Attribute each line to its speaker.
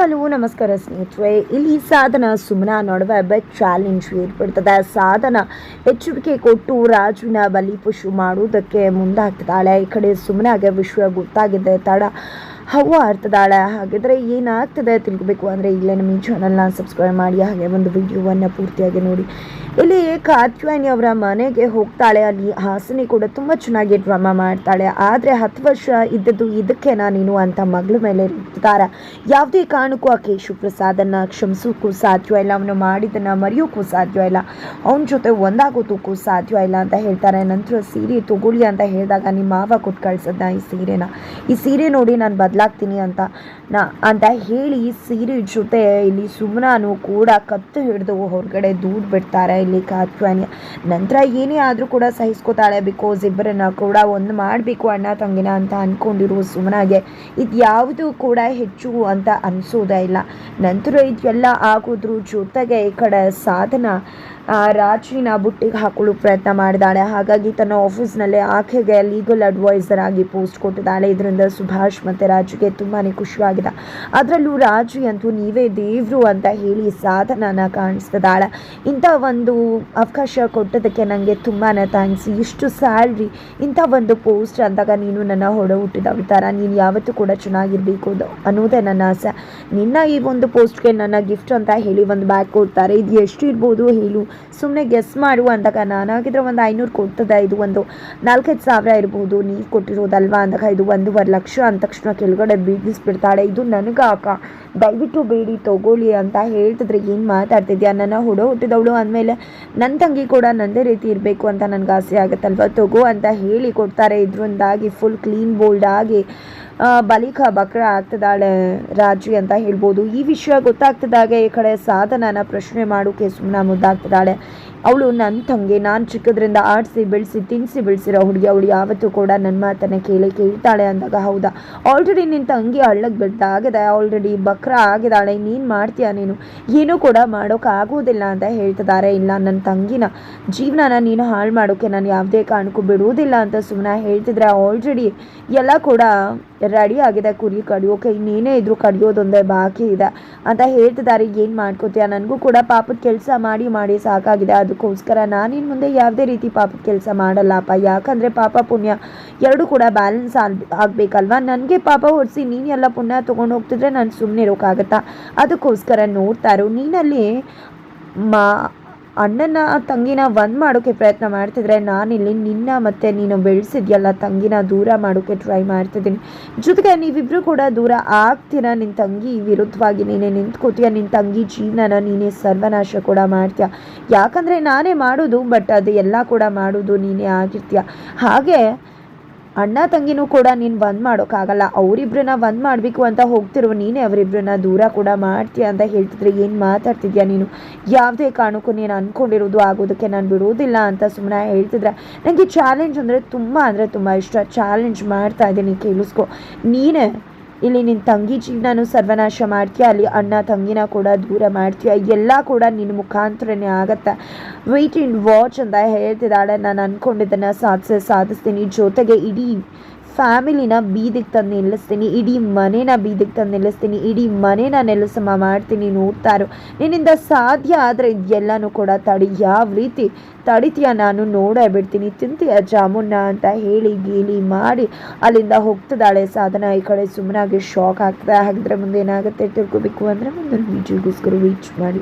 Speaker 1: Hello ನಮಸ್ಕಾರ ಸ್ನೇಹಿತರೆ, ಇಲ್ಲಿ ಸಾಧನ ಸುಮನ ನಡುವೆ ಬೆಟ್ ಚಾಲೆಂಜ್ ಏರ್ಪಡ್ತದೆ. ಸಾಧನ ಎಚ್ಚರಿಕೆ ಕೊಟ್ಟು ರಾಜುವಿನ ಬಲಿಪಶು ಮಾಡುವುದಕ್ಕೆ ಮುಂದಾಗ್ತಿದ್ದಾಳೆ. ಈ ಕಡೆ ಸುಮನಾಗೆ ವಿಷಯ ಗೊತ್ತಾಗಿದೆ ತಡ ಹವ್ವ ಆಡ್ತಿದ್ದಾಳೆ ಹಾಗಿದ್ರೆ ಏನಾಗ್ತದೆ ತಿಳ್ಕೊಬೇಕು ಅಂದರೆ ಇಲ್ಲೇ ನಮ್ಮ ಚಾನಲ್ನ ಸಬ್ಸ್ಕ್ರೈಬ್ ಮಾಡಿ, ಹಾಗೆ ಒಂದು ವಿಡಿಯೋವನ್ನು ಪೂರ್ತಿಯಾಗಿ ನೋಡಿ. ಇಲ್ಲಿ ಕಾತ್ಯಾನಿ ಅವರ ಮನೆಗೆ ಹೋಗ್ತಾಳೆ. ಅಲ್ಲಿ ಹಾಸನಿ ಕೂಡ ತುಂಬ ಚೆನ್ನಾಗಿ ಡ್ರಾಮಾ ಮಾಡ್ತಾಳೆ. ಆದರೆ ಹತ್ತು ವರ್ಷ ಇದ್ದದ್ದು ಇದಕ್ಕೆ ನೀನು ಅಂತ ಮಗಳ ಮೇಲೆ ಇರ್ತಾರೆ ಯಾವುದೇ ಕಾರಣಕ್ಕೂ ಆ ಕೇಶು ಪ್ರಸಾದನ್ನು ಕ್ಷಮಿಸೋಕ್ಕೂ ಸಾಧ್ಯ ಇಲ್ಲ. ಅವನು ಮಾಡಿದ್ದನ್ನು ಮರೆಯೋಕ್ಕೂ ಸಾಧ್ಯ ಇಲ್ಲ. ಅವನ ಜೊತೆ ಒಂದಾಗೋದಕ್ಕೂ ಸಾಧ್ಯ ಇಲ್ಲ ಅಂತ ಹೇಳ್ತಾರೆ. ನಂತರ ಸೀರೆ ತಗೊಳ್ಳಿ ಅಂತ ಹೇಳಿದಾಗ ನಿಮ್ಮ ಮಾವ ಕೊಟ್ಟು ಕಳ್ಸದ್ನ ಈ ಸೀರೆನ. ಈ ಸೀರೆ ನೋಡಿ ನಾನು ಬದಲಾಗ್ತೀನಿ ಅಂತ. ನಾ ಅಂತ ಹೇಳಿ ಸೀರೆ ಜೊತೆ ಇಲ್ಲಿ ಸುಮ್ನಾನು ಕೂಡ ಕತ್ತು ಹಿಡಿದು ಹೊರಗಡೆ ದೂಡ್ ಬಿಡ್ತಾರೆ ಇಲ್ಲಿ ಕಾತ್ವಾನಿ. ನಂತರ ಏನೇ ಆದರೂ ಕೂಡ ಸಹಿಸ್ಕೋತಾಳೆ ಬಿಕಾಸ್ ಇಬ್ಬರನ್ನ ಕೂಡ ಒಂದು ಮಾಡಬೇಕು ಅಣ್ಣ ತಂಗಿನ ಅಂತ ಅಂದ್ಕೊಂಡಿರೋ ಸುಮ್ನಾಗೆ. ಇದು ಯಾವುದು ಕೂಡ ಹೆಚ್ಚು ಅಂತ ಅನಿಸೋದೇ ಇಲ್ಲ. ನಂತರ ಇದೆಲ್ಲ ಆಗೋದ್ರ ಜೊತೆಗೆ ಈ ಕಡೆ ಸಾಧನ ರಾಜಿನ ಬುಟ್ಟಿಗೆ ಹಾಕೊಳ್ಳೋ ಪ್ರಯತ್ನ ಮಾಡಿದಾಳೆ. ಹಾಗಾಗಿ ತನ್ನ ಆಫೀಸ್ನಲ್ಲೇ ಆಕೆಗೆ ಲೀಗಲ್ ಅಡ್ವೈಸರ್ ಆಗಿ ಪೋಸ್ಟ್ ಕೊಟ್ಟಿದ್ದಾಳೆ. ಇದರಿಂದ ಸುಭಾಷ್ ಮತ್ತು ರಾಜುಗೆ ತುಂಬಾ ಖುಷಿಯಾಗಿದೆ. ಅದರಲ್ಲೂ ರಾಜು ಅಂತೂ ನೀವೇ ದೇವರು ಅಂತ ಹೇಳಿ ಸಾಧನನ ಕಾಣಿಸ್ತಿದ್ದಾಳೆ. ಇಂಥ ಒಂದು ಅವಕಾಶ ಕೊಟ್ಟದಕ್ಕೆ ನನಗೆ ತುಂಬಾ ಥ್ಯಾಂಕ್ಸ್ ಇಷ್ಟು ಸ್ಯಾಲ್ರಿ ಇಂಥ ಒಂದು ಪೋಸ್ಟ್ ಅಂದಾಗ ನೀನು ನನ್ನ ಹೊಡೆ ಹುಟ್ಟಿದವಳ ಥರ ನೀನು ಯಾವತ್ತೂ ಕೂಡ ಚೆನ್ನಾಗಿರಬೇಕು ಅನ್ನೋದೇ ನನ್ನ ಆಸೆ. ನಿನ್ನ ಈ ಒಂದು ಪೋಸ್ಟ್ಗೆ ನನ್ನ ಗಿಫ್ಟ್ ಅಂತ ಹೇಳಿ ಒಂದು ಬ್ಯಾಗ್ ಕೊಡ್ತಾರೆ. ಇದು ಎಷ್ಟು ಇರ್ಬೋದು ಹೇಳು. ಸುಮ್ಮನೆ ಗೆಸ್ ಮಾಡು ಅಂದಾಗ ನಾನಾಗಿದ್ರೆ ಒಂದು ಐನೂರು ಕೊಡ್ತದೆ. ಇದು ಒಂದು ನಾಲ್ಕೈದು ಸಾವಿರ ಇರ್ಬೋದು. ನೀವು ಕೊಟ್ಟಿರೋದಲ್ವಾ ಅಂದಾಗ ಇದು ಒಂದೂವರೆ ಲಕ್ಷ ಅಂದ ತಕ್ಷಣ ಕೆಳಗಡೆ ಬೀಗಿಸ್ಬಿಡ್ತಾಳೆ. ಇದು ನನಗೆ ಅಕ್ಕ ದಯವಿಟ್ಟು ಬೇಡಿ, ತಗೊಳ್ಳಿ ಅಂತ ಹೇಳ್ತಿದ್ರೆ ಏನು ಮಾತಾಡ್ತಿದ್ಯಾ? ನನ್ನ ಹುಡೋ ಹುಟ್ಟಿದವಳು ಅಂದಮೇಲೆ ನನ್ನ ತಂಗಿ ಕೂಡ ನಂದೇ ರೀತಿ ಇರಬೇಕು ಅಂತ ನನಗೆ ಆಸೆ ಆಗುತ್ತಲ್ವ? ತಗೋ ಅಂತ ಹೇಳಿ ಕೊಡ್ತಾರೆ. ಇದರಿಂದಾಗಿ ಫುಲ್ ಕ್ಲೀನ್ ಬೋಲ್ಡ್ ಆಗಿ ಬಲಿಕ ಬಕ್ರ ಆಗ್ತಿದ್ದಾಳೆ ರಾಜು ಅಂತ ಹೇಳ್ಬೋದು. ಈ ವಿಷಯ ಗೊತ್ತಾಗ್ತಿದ್ದಾಗೆ ಈ ಕಡೆ ಸಾಧನನ ಪ್ರಶ್ನೆ ಮಾಡೋಕೆ ಸುಮ್ಮನೆ ಮುದ್ದಾಗ್ತಿದ್ದಾಳೆ. ಅವಳು ನನ್ನ ತಂಗಿ, ನಾನು ಚಿಕ್ಕದ್ರಿಂದ ಆಡಿಸಿ ಬೆಳೆಸಿ ತಿನ್ನಿಸಿ ಬೆಳೆಸಿರೋ ಹುಡುಗಿ, ಅವಳು ಯಾವತ್ತೂ ಕೂಡ ನನ್ನ ಮಾತನ್ನು ಕೇಳಿ ಕೇಳ್ತಾಳೆ ಅಂದಾಗ, ಹೌದಾ? ಆಲ್ರೆಡಿ ನಿನ್ನ ತಂಗಿ ಹಳ್ಳಕ್ಕೆ ಬಿದ್ದಾಗಿದೆ ಆಲ್ರೆಡಿ ಬಕ್ರ ಆಗಿದ್ದಾಳೆ, ನೀನು ಮಾಡ್ತೀಯ ನೀನು? ಏನೂ ಕೂಡ ಮಾಡೋಕ್ಕಾಗೋದಿಲ್ಲ ಅಂತ ಹೇಳ್ತಿದ್ದಾರೆ. ಇಲ್ಲ ನನ್ನ ತಂಗಿನ ಜೀವನನ ನೀನು ಹಾಳು ಮಾಡೋಕ್ಕೆ ನಾನು ಯಾವುದೇ ಕಾರಣಕ್ಕೂ ಬಿಡುವುದಿಲ್ಲ ಅಂತ ಸುಮ್ಮನೆ ಹೇಳ್ತಿದ್ರೆ ಆಲ್ರೆಡಿ ಎಲ್ಲ ಕೂಡ ರೆಡಿ ಆಗಿದೆ ಕುರಿ ಕಡಿಯೋಕೆ ಇನ್ನೇನೇ ಇದ್ರು ಕಡಿಯೋದೊಂದೇ ಬಾಕಿ ಇದೆ. ಅಂತ ಹೇಳ್ತಿದ್ದಾರೆ, ಏನು ಮಾಡ್ಕೋತೀಯ? ನನಗೂ ಕೂಡ ಪಾಪದ ಕೆಲಸ ಮಾಡಿ ಮಾಡಿ ಸಾಕಾಗಿದೆ. ಅದಕ್ಕೋಸ್ಕರ ನಾನಿನ್ ಮುಂದೆ ಯಾವುದೇ ರೀತಿ ಪಾಪದ ಕೆಲಸ ಮಾಡಲ್ಲಪ್ಪ. ಯಾಕಂದರೆ ಪಾಪ ಪುಣ್ಯ ಎರಡೂ ಕೂಡ ಬ್ಯಾಲೆನ್ಸ್ ಆಗ್, ಆಗಬೇಕಲ್ವಾ? ನನಗೆ ಪಾಪ ಹೊಡಿಸಿ ನೀನೆಲ್ಲ ಪುಣ್ಯ ತೊಗೊಂಡು ಹೋಗ್ತಿದ್ರೆ ನಾನು ಸುಮ್ಮನೆ ಇರೋಕ್ಕಾಗತ್ತಾ ಅದಕ್ಕೋಸ್ಕರ ನೋಡ್ತಾರೋ ನೀನಲ್ಲಿ ಮಾ ಅಣ್ಣನ ತಂಗಿನ ಒಂದು ಮಾಡೋಕ್ಕೆ ಪ್ರಯತ್ನ ಮಾಡ್ತಿದ್ರೆ ನಾನಿಲ್ಲಿ ನಿನ್ನ ಮತ್ತೆ ನೀನು ಬೆಳೆಸಿದ್ಯಲ್ಲ ತಂಗಿನ ದೂರ ಮಾಡೋಕ್ಕೆ ಟ್ರೈ ಮಾಡ್ತಿದ್ದೀನಿ. ಜೊತೆಗೆ ನೀವಿಬ್ಬರು ಕೂಡ ದೂರ ಆಗ್ತೀರ? ನಿನ್ನ ತಂಗಿ ವಿರುದ್ಧವಾಗಿ ನೀನೇ ನಿಂತ್ಕೋತೀಯ? ನಿನ್ನ ತಂಗಿ ಜೀವನನ ನೀನೇ ಸರ್ವನಾಶ ಕೂಡ ಮಾಡ್ತೀಯ? ಯಾಕಂದರೆ ನಾನೇ ಮಾಡೋದು ಬಟ್ ಅದು ಎಲ್ಲ ಕೂಡ ಮಾಡೋದು ನೀನೇ ಆಗಿರ್ತೀಯ. ಹಾಗೆ ಅಣ್ಣ ತಂಗಿನೂ ಕೂಡ ನೀನು ಬಂದ್ ಮಾಡೋಕ್ಕಾಗಲ್ಲ. ಅವರಿಬ್ರನ್ನ ಬಂದ್ ಮಾಡಬೇಕು ಅಂತ ಹೋಗ್ತಿರುವ ನೀನೇ ಅವರಿಬ್ರನ್ನ ದೂರ ಕೂಡ ಮಾಡ್ತೀಯ ಅಂತ ಹೇಳ್ತಿದ್ರೆ ಏನು ಮಾತಾಡ್ತಿದ್ಯಾ ನೀನು? ಯಾವುದೇ ಕಾರಣಕ್ಕೂ ನೀನು ಅಂದ್ಕೊಂಡಿರೋದು ಆಗೋದಕ್ಕೆ ನಾನು ಬಿಡೋದಿಲ್ಲ ಅಂತ ಸುಮ್ಮನೆ ಹೇಳ್ತಿದ್ರೆ. ನನಗೆ ಚಾಲೆಂಜ್ ಅಂದರೆ ತುಂಬ ಅಂದರೆ ತುಂಬ ಇಷ್ಟ. ಚಾಲೆಂಜ್ ಮಾಡ್ತಾ ಇದ್ದೀನಿ, ಕೇಳಿಸ್ಕೊ. ನೀನೇ? ಇಲ್ಲಿ ನಿನ್ನ ತಂಗಿ ಜೀವನನೂ ಸರ್ವನಾಶ ಮಾಡ್ತೀಯ, ಅಲ್ಲಿ ಅಣ್ಣ ತಂಗಿನ ಕೂಡ ದೂರ ಮಾಡ್ತೀಯ, ಎಲ್ಲ ಕೂಡ ನಿನ್ನ ಮುಖಾಂತರನೇ ಆಗತ್ತೆ. ವೆಯ್ಟ್ ಇನ್ ವಾಚ್ ಅಂತ ಹೇಳ್ತಿದ್ದಾಳೆ. ನಾನು ಅಂದ್ಕೊಂಡಿದ್ದನ್ನು ಸಾಧಿಸೇ, ಸಾಧಿಸ್ತೀನಿ. ಜೊತೆಗೆ ಇಡೀ ಫ್ಯಾಮಿಲಿನ ಬೀದಿಗೆ ತಂದು ನಿಲ್ಲಿಸ್ತೀನಿ. ಇಡೀ ಮನೇನ ಬೀದಿಗೆ ತಂದು ನಿಲ್ಲಿಸ್ತೀನಿ. ಇಡೀ ಮನೇನ ನೆಲಸಮ ಮಾಡ್ತೀನಿ ನೋಡ್ತಾರೋ. ನಿನ್ನಿಂದ ಸಾಧ್ಯ ಆದರೆ ಎಲ್ಲನೂ ಕೂಡ ತಡಿ. ಯಾವ ರೀತಿ ತಡಿತೀಯ ನಾನು ನೋಡೇ ಬಿಡ್ತೀನಿ. ತಿಂತೀಯ ಜಾಮೂನ್ನ ಅಂತ ಹೇಳಿ ಗೀಲಿ ಮಾಡಿ ಅಲ್ಲಿಂದ ಹೋಗ್ತದಾಳೆ ಸಾಧನ ಈ ಕಡೆ ಸುಮ್ಮನಾಗಿ ಶಾಕ್ ಆಗ್ತದೆ. ಹಾಗಿದ್ರೆ ಮುಂದೆ ಏನಾಗುತ್ತೆ ತಿಳ್ಕೋಬೇಕು ಅಂದರೆ ಮುಂದೆ ವಿಡಿಯೋಗೋಸ್ಕರ ರೀಚ್ ಮಾಡಿ.